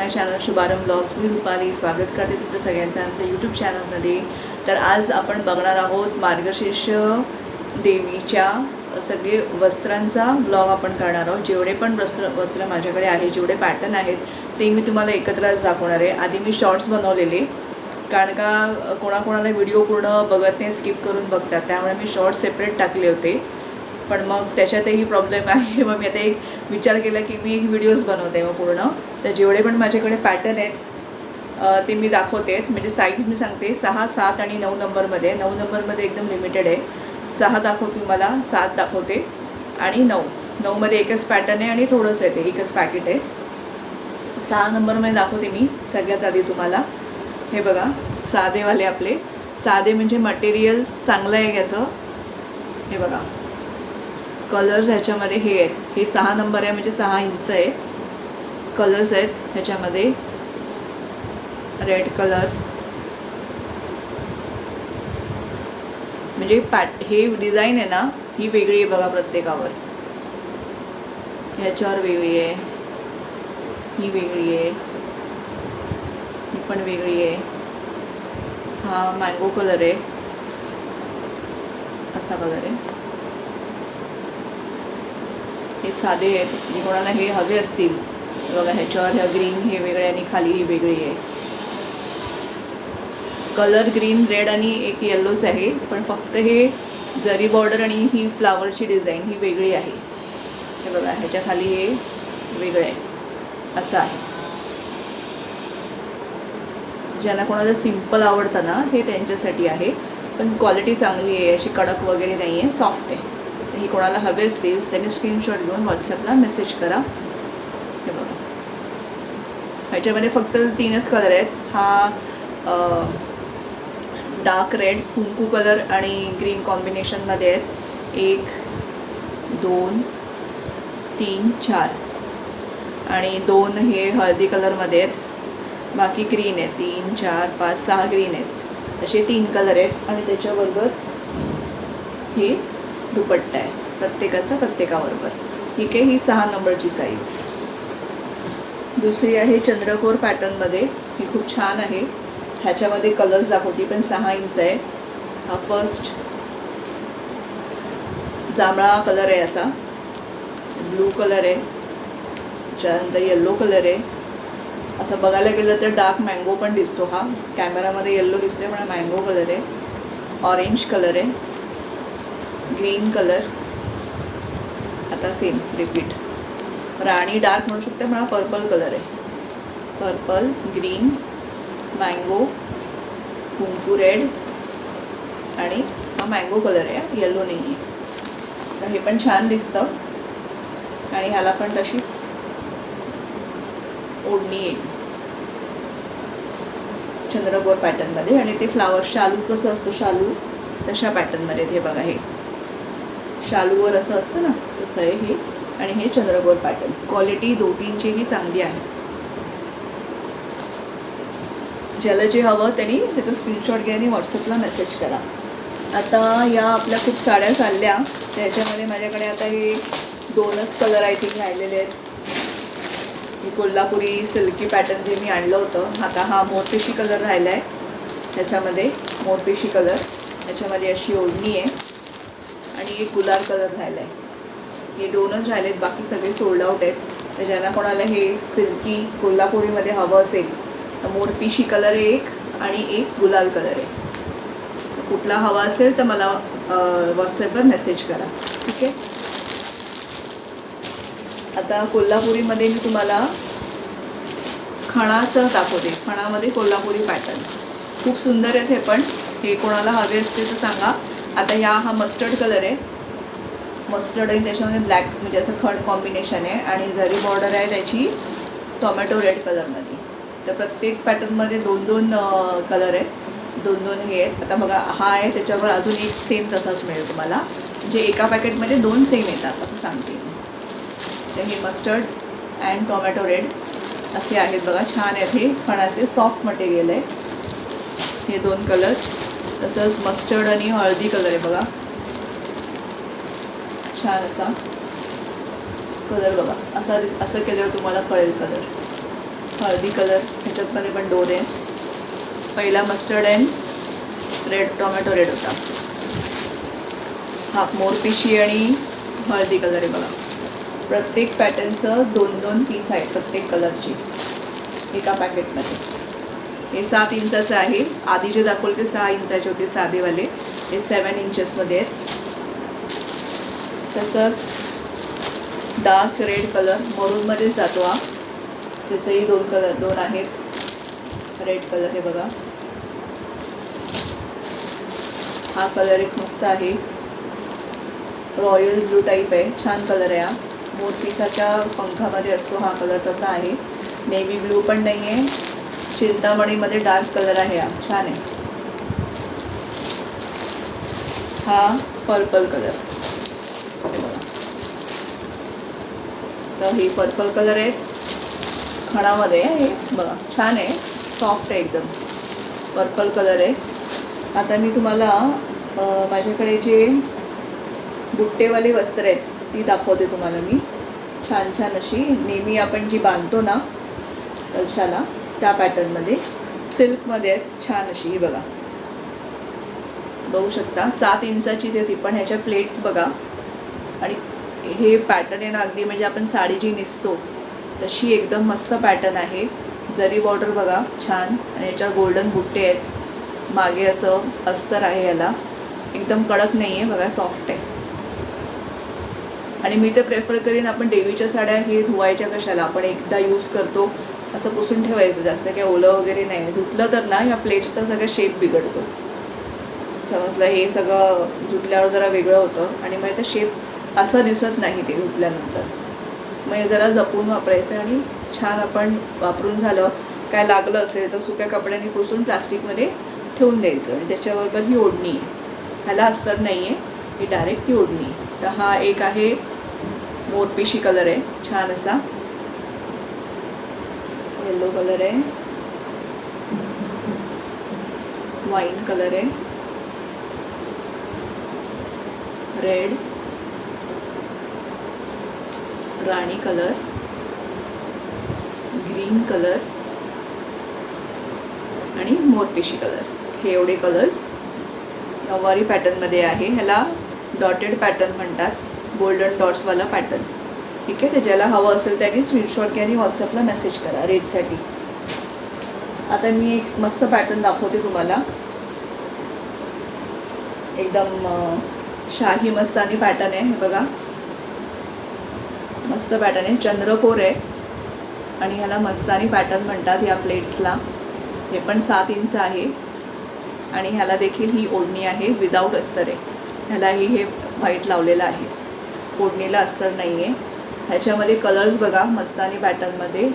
My channel Shubharambh blogs. मी रुपाली स्वागत करते तुमचं सगळ्यांचं आमच्या यूट्यूब चॅनलमध्ये तर आज आपण बघणार आहोत मार्गशीर्ष देवीच्या सगळे वस्त्रांचा ब्लॉग आपण करणार आहोत. जेवढे पण वस्त्र वस्त्र माझ्याकडे आहे जेवढे पॅटर्न आहेत ते मी तुम्हाला एकत्रच दाखवणार आहे. आधी मी शॉर्ट्स बनवलेले कारण का कोणाकोणाला व्हिडिओ पूर्ण बघत नाही स्किप करून बघतात. त्यामुळे मी शॉर्ट्स सेपरेट टाकले होते. पण मग त्याच्यातही प्रॉब्लेम आहे. मग मी आता एक विचार केला की मी एक व्हिडिओज बनवते मग पूर्ण. तर जेवढे पण माझ्याकडे पॅटर्न आहेत ते मी दाखवते. म्हणजे साईज मी सांगते सहा सात आणि नऊ नंबरमध्ये नऊ नंबरमध्ये एकदम लिमिटेड आहे. सहा दाखवते मला सात दाखवते. आणि नऊ. नऊमध्ये एकच पॅटर्न आहे आणि थोडंसं आहे ते एकच पॅकेट आहे. सहा नंबरमध्ये दाखवते मी सगळ्यात आधी तुम्हाला. हे बघा साधेवाले आपले. साधे म्हणजे मटेरियल चांगलं आहे याचं. हे बघा. कलर्स ह्याच्यामध्ये हे आहेत. हे सहा नंबर आहे म्हणजे सहा इंच आहे. कलर्स आहेत ह्याच्यामध्ये. रेड कलर म्हणजे पॅट हे डिझाईन आहे ना ही वेगळी आहे बघा प्रत्येकावर. ह्याच्यावर वेगळी आहे. ही वेगळी आहे. ही पण वेगळी आहे. हा मँगो कलर आहे. असा कलर आहे. हे साधे आहेत. जे कोणाला हे हवे असतील. बघा ह्याच्यावर ह्या ग्रीन हे वेगळे आणि खाली ही वेगळी आहे. कलर ग्रीन रेड आणि एक येल्लोच आहे. पण फक्त हे जरी बॉर्डर आणि ही फ्लावरची डिझाईन ही वेगळी आहे. हे बघा ह्याच्या खाली हे वेगळं आहे. असं आहे. ज्यांना कोणाला सिंपल आवडतं ना हे त्यांच्यासाठी आहे. पण क्वालिटी चांगली आहे. अशी कडक वगैरे नाही आहे सॉफ्ट आहे. तर ही कोणाला हवे असतील त्यांनी स्क्रीनशॉट घेऊन व्हॉट्सअपला मेसेज करा. हे बघा. ह्याच्यामध्ये फक्त तीनच कलर आहेत. हा डार्क रेड कुंकू कलर आणि ग्रीन कॉम्बिनेशनमध्ये आहेत. एक दोन तीन चार. आणि दोन हे हळदी कलरमध्ये आहेत. बाकी ग्रीन आहे. तीन चार पाच सहा ग्रीन आहेत. असे तीन कलर आहेत. आणि त्याच्याबरोबर हे दुपट्टा आहे प्रत्येकाचा प्रत्येकाबरोबर. ठीक आहे ही सहा नंबरची साईज दुसरी आहे चंद्रकोर पॅटर्नमध्ये ही खूप छान आहे. ह्याच्यामध्ये कलर्स दाखवते पण सहा इंच आहे. हा फर्स्ट जांभळा कलर आहे असा. ब्लू कलर आहे. त्याच्यानंतर येल्लो कलर आहे. असं बघायला गेलं तर डार्क मँगो पण दिसतो हा. कॅमेरामध्ये येल्लो दिसतोय पण मँगो कलर आहे. ऑरेंज कलर आहे. Green colour. आता सेम रिपीट राणी डार्क म्हणू शकते पण हा पर्पल कलर आहे. पर्पल ग्रीन मँगो कुंकू रेड आणि हा मँगो कलर आहे येलो नाही आहे तर हे पण छान दिसतं. आणि ह्याला पण तशीच ओढणी येईल. चंद्रकोर पॅटर्नमध्ये आणि ते फ्लावर शालू कसं असतं? शालू तशा पॅटर्नमध्ये हे बघा हे. शालूवर असं असतं ना तसं आहे हे. आणि हे चंद्रगोल पॅटर्न क्वालिटी दोघींचीही चांगली आहे. ज्याला जे हवं त्यांनी त्याचा स्क्रीनशॉट घ्या आणि व्हॉट्सअपला मेसेज करा. आता या आपल्या खूप साड्या चालल्या. त्याच्यामध्ये माझ्याकडे आता हे दोनच कलर आय थिंक राहिलेले आहेत. कोल्हापुरी सिल्की पॅटर्न जे मी आणलं होतं. आता हा मोरपेशी कलर राहिला आहे त्याच्यामध्ये मोरपेशी कलर त्याच्यामध्ये अशी ओढणी आहे. आणि एक गुलाल कलर राहिला आहे हे दोनच राहिलेत बाकी सगळे सोल्ड आउट आहेत. तर ज्यांना कोणाला हे सिल्की कोल्हापुरीमध्ये हवं असेल तर मोरपिशी कलर आहे एक आणि एक गुलाल कलर आहे. तर कुठला हवा असेल तर मला व्हॉट्सॲपवर मेसेज करा. ठीक आहे? आता कोल्हापुरीमध्ये मी तुम्हाला खणाचं दाखवते. खणामध्ये कोल्हापुरी पॅटर्न खूप सुंदर आहेत हे पण. हे कोणाला हवे असते तर सांगा. आता ह्या हा मस्टर्ड कलर आहे. मस्टर्ड आणि त्याच्यामध्ये ब्लॅक म्हणजे असं खड कॉम्बिनेशन आहे. आणि जरी बॉर्डर आहे त्याची टोमॅटो रेड कलरमध्ये तर प्रत्येक पॅटर्नमध्ये दोन दोन कलर आहेत. दोन दोन हे आहेत. आता बघा हा आहे त्याच्यावर अजून एक सेम तसाच मिळेल तुम्हाला. म्हणजे एका पॅकेटमध्ये दोन सेम येतात असं सांगते तर हे मस्टर्ड अँड टोमॅटो रेड असे आहेत बघा. छान आहेत हे. खणाचे सॉफ्ट मटेरियल आहे. हे दोन कलर तसंच मस्टर्ड आणि हळदी कलर आहे बघा. छान असा कलर बघा. असा असं केल्यावर तुम्हाला कळेल कलर हळदी कलर ह्याच्यातमध्ये पण डोर आहे. पहिला mustard and red tomato red होता. हा मोरपिशी आणि हळदी कलर आहे बघा. प्रत्येक पॅटर्नचं दोन दोन पीस आहेत प्रत्येक कलरची एका पॅकेटमध्ये हे सात इंचाचं आहे. आधी जे दाखवले ते सहा इंचाचे होते साधेवाले. हे सेवन इंचेसमध्ये आहेत. तसंच डार्क रेड कलर मरूनमध्येच जातो हा. त्याचेही दोन कलर दोन आहेत. रेड कलर हे बघा. हा कलर एक मस्त आहे. रॉयल ब्लू टाईप आहे. छान कलर आहे हा. मोरपिसाच्या पंखामध्ये असतो हा कलर तसा आहे. नेव्ही ब्लू पण नाही आहे चिंतामणीमध्ये डार्क कलर आहे. हा छान आहे. हा पर्पल कलर तर हे पर्पल कलर आहे. खणामध्ये आहे. हे बघा छान आहे. सॉफ्ट आहे एकदम. पर्पल कलर आहे. आता मी तुम्हाला माझ्याकडे जे बुट्टेवाली वस्त्र आहेत ती दाखवते तुम्हाला मी. छान छान अशी. नेहमी आपण जी बांधतो ना कलशाला त्या पॅटर्नमध्ये सिल्कमध्ये आहेत छान अशी ही बघा. बघू शकता सात इंचाचीच आहे ती पण ह्याच्या प्लेट्स बघा. आणि हे पॅटर्न आहे ना अगदी म्हणजे आपण साडी जी निसतो तशी एकदम मस्त पॅटर्न आहे. जरी बॉर्डर बघा छान. आणि याच्यावर गोल्डन बुट्टे आहेत. मागे असं अस्तर आहे याला. एकदम कडक नाही आहे बघा सॉफ्ट आहे. आणि मी तर प्रेफर करीन आपण देवीच्या साड्या हे धुवायच्या कशाला. आपण एकदा यूज करतो असं पुसून ठेवायचं जास्त काही ओलं वगैरे नाही. धुतलं तर ना या प्लेट्सचा सगळा शेप बिघडतो. समजलं? हे सगळं धुतल्यावर जरा वेगळं होतं आणि मग याचा शेप असं दिसत नाही ते धुतल्यानंतर. मग हे जरा जपून वापरायचं आणि छान आपण वापरून झालं. काय लागलं असेल तर सुक्या कपड्यांनी पुसून प्लास्टिकमध्ये ठेवून द्यायचं. आणि त्याच्याबरोबर ही ओढणी आहे. ह्याला अस्तर नाही आहे ही डायरेक्ट ती ओढणी आहे. तर हा एक आहे मोरपिशी कलर आहे. छान असा. येलो कलर आहे. वाईन कलर आहे. रेड. राणी कलर. Green colour. आणि मोरपेशी कलर. हे एवढे कलर्स नऊवारी पॅटर्नमध्ये आहे. ह्याला डॉटेड पॅटर्न म्हणतात. गोल्डन डॉट्सवाला पॅटर्न ठीक आहे? ते ज्याला हवं असेल त्याने स्क्रीनशॉट घ्या आणि व्हॉट्सअपला मेसेज करा रेटसाठी आता मी एक मस्त पॅटर्न दाखवते तुम्हाला. एकदम शाही मस्तानी पॅटर्न आहे हे बघा. मस्त पॅटर्न आहे. चंद्रकोर आहे. आणि ह्याला मस्तानी पॅटर्न म्हणतात या प्लेट्सला हे पण सात इंच आहे. आणि ह्याला देखील ही ओढणी आहे विदाऊट अस्तर आहे. ह्यालाही हे व्हाईट लावलेलं आहे. ओढणीला अस्तर नाही आहे ह्याच्यामध्ये कलर्स बघा मस्तानी पॅटर्नमध्ये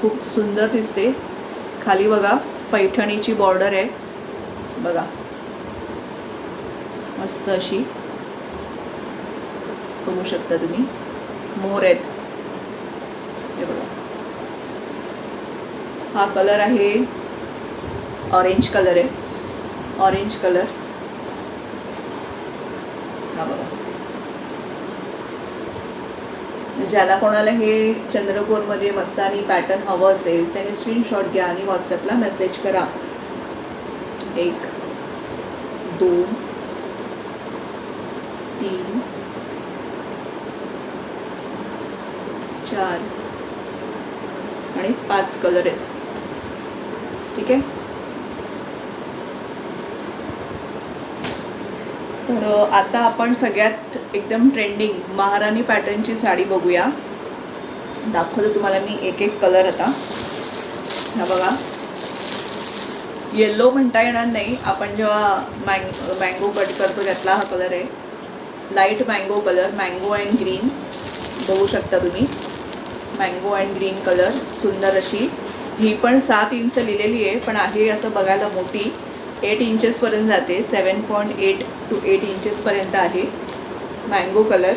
खूप सुंदर दिसते. खाली बघा पैठणीची बॉर्डर आहे. बघा. मस्त अशी. बघू शकता तुम्ही. मोर आहेत. हे बघा. हा कलर आहे. ऑरेंज कलर आहे. ऑरेंज कलर हा बघा ज्याला कोणाला हे चंद्रकोरमध्ये मस्तानी पॅटर्न हवं असेल त्याने स्क्रीनशॉट घ्या आणि व्हॉट्सअपला मेसेज करा. एक दोन तीन चार आणि पाच कलर आहेत. ठीक आहे? तर आता आपण सगळ्यात एकदम ट्रेंडिंग महाराणी पॅटर्नची साडी बघूया. दाखवतो तुम्हाला मी एक एक कलर आता. हा बघा. येल्लो म्हणता येणार नाही. आपण जेव्हा मँग मँगो कट करतो त्यातला हा कलर आहे. Light mango colour mango and green बघू शकता तुम्ही. मँगो अँड ग्रीन कलर सुंदर अशी. ही पण सात इंच लिहिलेली आहे पण आहे असं बघायला मोठी. एट इंचेसपर्यंत जाते. Seven point eight two eight इंचेसपर्यंत आहे. मँगो कलर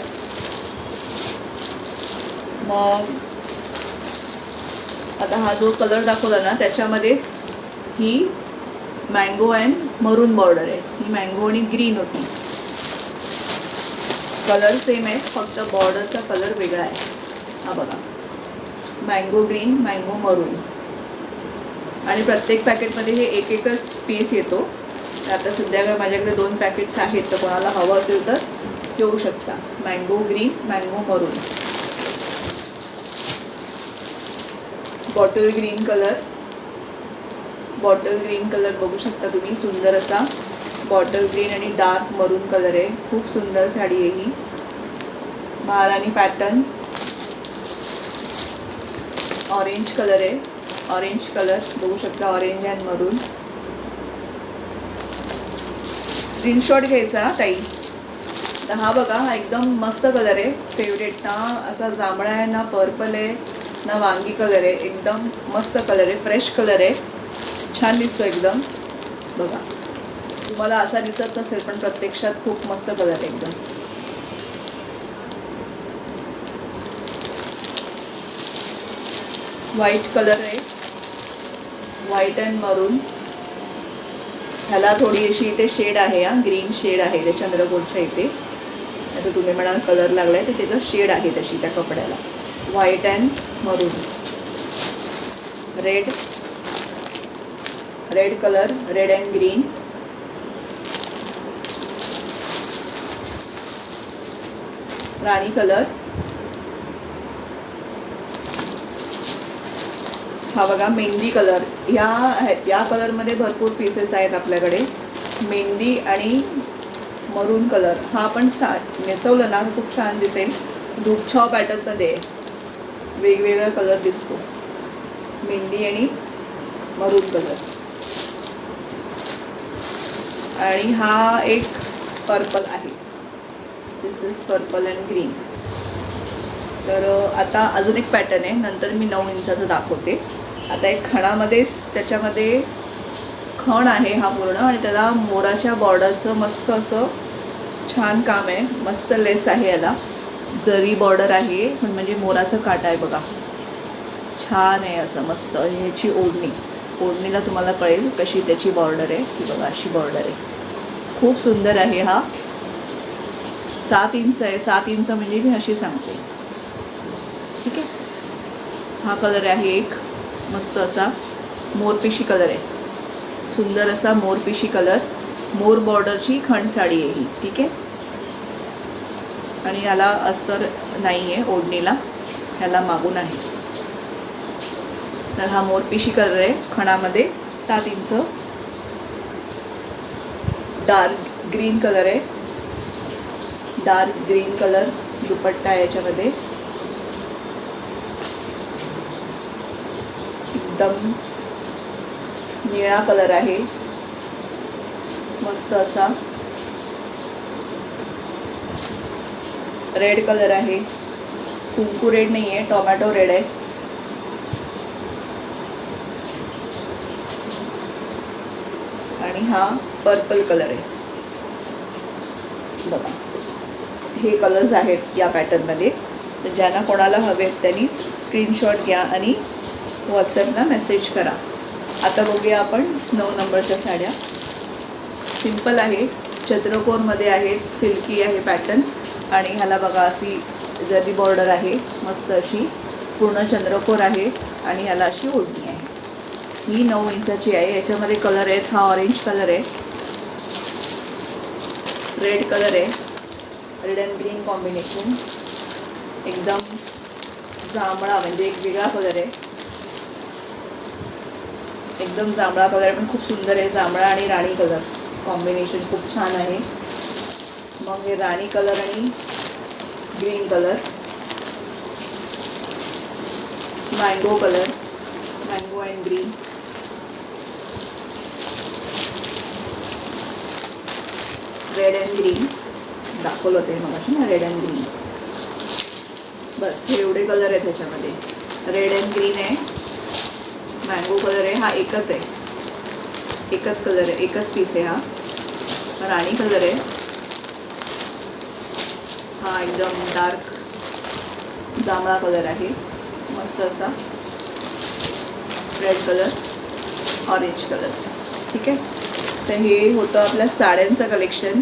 मग आता हा जो कलर दाखवला ना त्याच्यामध्येच ही मँगो अँड मरून बॉर्डर आहे. ही मँगो आणि ग्रीन होती. कलर सेम आहे फक्त बॉर्डरचा कलर वेगळा आहे. हा बघा. मँगो ग्रीन मँगो मरून आणि प्रत्येक पॅकेटमध्ये हे एक एकच पीस येतो. आता सध्या माझ्याकडे दोन पॅकेट्स आहेत तर कोणाला हवं असेल तर घेऊ शकता. Mango green mango maroon bottle green colour bottle green colour बघू शकता तुम्ही. सुंदर असा बॉटल ग्रीन आणि डार्क मरून कलर आहे. खूप सुंदर साडी आहे ही. महाराणी पॅटर्न ऑरेंज कलर आहे. ऑरेंज कलर बघू शकता ऑरेंज अँड मरून स्क्रीनशॉट घ्यायचा ताई. तर हा बघा हा एकदम मस्त कलर आहे. फेवरेट ना असा जांभळा आहे ना पर्पल आहे ना वांगी कलर आहे. एकदम मस्त कलर आहे फ्रेश कलर आहे. छान दिसतो एकदम. बघा. तुम्हाला असा दिसत नसेल पण प्रत्यक्षात खूप मस्त कलर आहे एकदम. व्हाईट कलर आहे. व्हाईट अँड मरून ह्याला थोडी अशी इथे शेड आहे हा. ग्रीन शेड आहे त्या इथे. आता तुम्ही म्हणाल कलर लागलाय तर त्याचा शेड आहे तशी त्या कपड्याला. White and maroon red red colour red and green Rani colour हा बघा मेहंदी कलर ह्या ह्या- या कलरमध्ये भरपूर पीसेस आहेत आपल्याकडे. मेहंदी आणि मरून कलर हा पण सा नेसवलं ना खूप छान दिसेल. धूपछाव पॅटर्नमध्ये आहे. वेगवेगळा कलर दिसतो. मेहंदी आणि मरून कलर आणि हा एक पर्पल आहे. This is purple and green तर आता अजून एक पॅटर्न आहे. नंतर मी नऊ इंचाचं दाखवते. आता एक खणामध्येच त्याच्यामध्ये खण आहे हा पूर्ण आणि त्याला मोराच्या बॉर्डरचं मस्त असं छान काम आहे. मस्त लेस आहे याला. जरी बॉर्डर आहे पण म्हणजे मोराचं काटा आहे बघा. छान आहे असं मस्त. ह्याची ओढणी. ओढणीला तुम्हाला कळेल कशी त्याची बॉर्डर आहे. की बघा अशी बॉर्डर आहे. खूप सुंदर आहे हा. सात इंच आहे. सात इंच म्हणजे मी अशी सांगते. ठीक आहे? हा कलर आहे एक. मस्त असा. मोरपिशी कलर आहे. सुंदर असा मोरपिशी कलर मोर बॉर्डरची खंड साडी आहे ही ठीक आहे? आणि याला अस्तर नाही आहे ओढणीला ह्याला मागून आहे. तर हा मोरपिशी कलर आहे खणामध्ये सात इंच. डार्क ग्रीन कलर आहे. डार्क ग्रीन कलर दुपट्टा आहे याच्यामध्ये. एकदम निळा कलर आहे. मस्त असा. रेड कलर आहे. कुंकू रेड नाही आहे टोमॅटो रेड आहे. आणि हा पर्पल कलर आहे. बघा. हे कलर्स आहेत या पॅटर्नमध्ये तर ज्यांना कोणाला हवे आहेत त्यांनी स्क्रीनशॉट घ्या आणि व्हॉट्सअपला मेसेज करा. आता बघूया आपण नऊ नंबरच्या साड्या. सिंपल आहे. चंद्रकोरमध्ये आहेत सिल्की आहे पॅटर्न आणि ह्याला बघा अशी जरी बॉर्डर आहे मस्त अशी. पूर्ण चंद्रकोर आहे आणि ह्याला अशी ओढणी आहे. ही नऊ इंचाची आहे. याच्यामध्ये कलर आहेत. हा ऑरेंज कलर आहे. रेड कलर आहे. रेड अँड ग्रीन कॉम्बिनेशन एकदम जांभळा म्हणजे एक वेगळा कलर आहे. एकदम जांभळा कलर पण खूप सुंदर आहे. जांभळा आणि राणी कलर. कॉम्बिनेशन खूप छान आहे. मग हे राणी कलर आणि green colour. Mango colour. Mango and green red and green दाखवलं होते मग ना रेड अँड ग्रीन बस हे एवढे कलर आहेत त्याच्यामध्ये रेड अँड ग्रीन आहे. मँगो कलर आहे हा एकच आहे. एकच कलर आहे एकच पीस आहे हा. राणी कलर आहे. हा एकदम डार्क जांभळा कलर आहे. मस्त असा. रेड कलर ऑरेंज कलर ठीक आहे? तर हे होतं आपल्या साड्यांचं कलेक्शन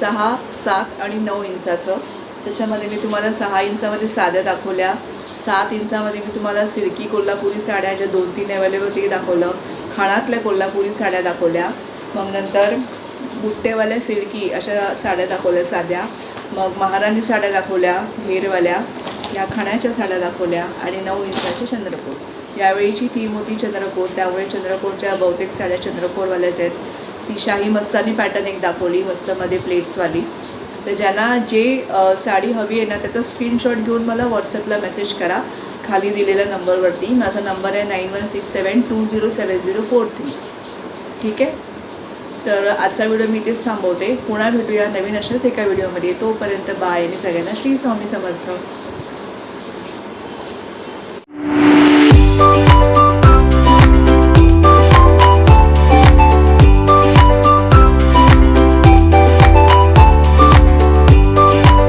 सहा सात आणि नऊ इंचाचं. त्याच्यामध्ये मी तुम्हाला सहा इंचामध्ये साध्या दाखवल्या. सात इंचामध्ये मी तुम्हाला सिल्की कोल्हापुरी साड्या ज्या दोन तीन अवेलेबल ते दाखवलं. खाणातल्या कोल्हापुरी साड्या दाखवल्या. मग नंतर बुट्टेवाल्या सिल्की अशा साड्या दाखवल्या साध्या. मग महाराणी साड्या दाखवल्या घेरवाल्या या खाण्याच्या साड्या दाखवल्या आणि नऊ इंचाचे चंद्रकोर. यावेळीची थीम होती चंद्रकोर. त्यामुळे चंद्रकोरच्या बहुतेक साड्या चंद्रकोरवाल्याच आहेत. ती शाही मस्तानी पॅटर्न एक दाखवली मस्तमध्ये प्लेट्सवाली तर ज्यांना जे साडी हवी आहे ना त्याचा स्क्रीनशॉट घेऊन मला व्हॉट्सअपला मेसेज करा. खाली दिलेल्या नंबरवरती माझा नंबर आहे nine one six seven two zero seven zero four three ठीक आहे? तर आजचा व्हिडिओ मी इथेच थांबवते. पुन्हा भेटूया नवीन अशाच एका व्हिडिओमध्ये तोपर्यंत बाय आणि सगळ्यांना श्री स्वामी समर्थ.